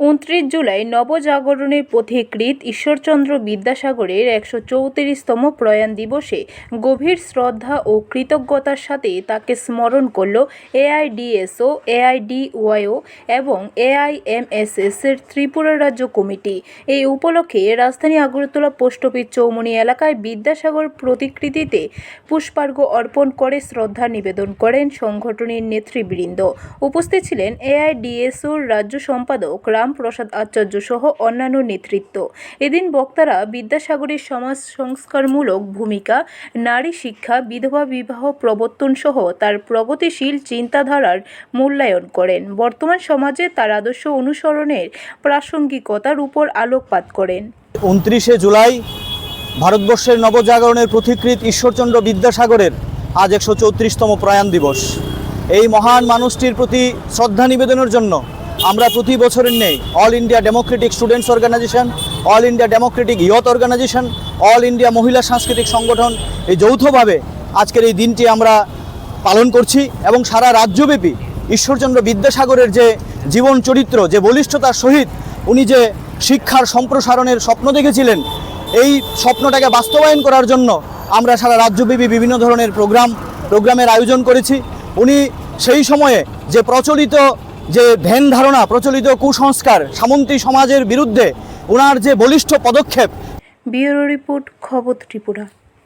উনত্রিশ জুলাই নবজাগরণের পথিকৃৎ ঈশ্বরচন্দ্র বিদ্যাসাগরের একশো চৌত্রিশতম প্রয়াণ দিবসে গভীর শ্রদ্ধা ও কৃতজ্ঞতার সাথে তাকে স্মরণ করল এআইডিএসও, এআইডিওয়াইও এবং এআইএমএসএস এর ত্রিপুরা রাজ্য কমিটি। এই উপলক্ষে রাজধানী আগরতলা পোস্ট অফিস চৌমনি এলাকায় বিদ্যাসাগর প্রতিকৃতিতে পুষ্পার্ঘ্য অর্পণ করে শ্রদ্ধা নিবেদন করেন সংগঠনের নেতৃবৃন্দ। উপস্থিত ছিলেন এআইডিএসওর রাজ্য সম্পাদক রামপ্রসাদ আচার্য সহ অন্যান্য নেতৃত্ব। এদিন বক্তারা বিদ্যাসাগরের সমাজ সংস্কারমূলক ভূমিকা, নারী শিক্ষা, বিধবা বিবাহ প্রবর্তন সহ তার প্রগতিশীল চিন্তাধারার মূল্যায়ন করেন। বর্তমান সমাজে তার আদর্শ অনুসরণের প্রাসঙ্গিকতার উপর আলোকপাত করেন। উনত্রিশে জুলাই ভারতবর্ষের নবজাগরণের পথিকৃৎ ঈশ্বরচন্দ্র বিদ্যাসাগরের আজ একশো চৌত্রিশতম প্রয়াণ দিবস। এই মহান মানুষটির প্রতি শ্রদ্ধা নিবেদনের জন্য আমরা প্রতি বছরের নেই। All India democratic students organization all India democratic youth organization all India Mahila Sanskritik Sangathan এই যৌথভাবে আজকের এই দিনটি আমরা পালন করছি এবং সারা রাজ্যব্যাপী ঈশ্বরচন্দ্র বিদ্যাসাগরের যে জীবন চরিত্র, যে বলিষ্ঠতার সহিত উনি যে শিক্ষার সম্প্রসারণের স্বপ্ন দেখেছিলেন, এই স্বপ্নটাকে বাস্তবায়ন করার জন্য আমরা সারা রাজ্যব্যাপী বিভিন্ন ধরনের প্রোগ্রাম, প্রোগ্রামের আয়োজন করেছি। উনি সেই সময়ে যে প্রচলিত যে ভ্যান ধারণা প্রচলিত কুসংস্কার সামন্তী সমাজের বিরুদ্ধে ওনার যে বলিষ্ঠ পদক্ষেপ। ব্যুরো রিপোর্ট খবর ত্রিপুরা।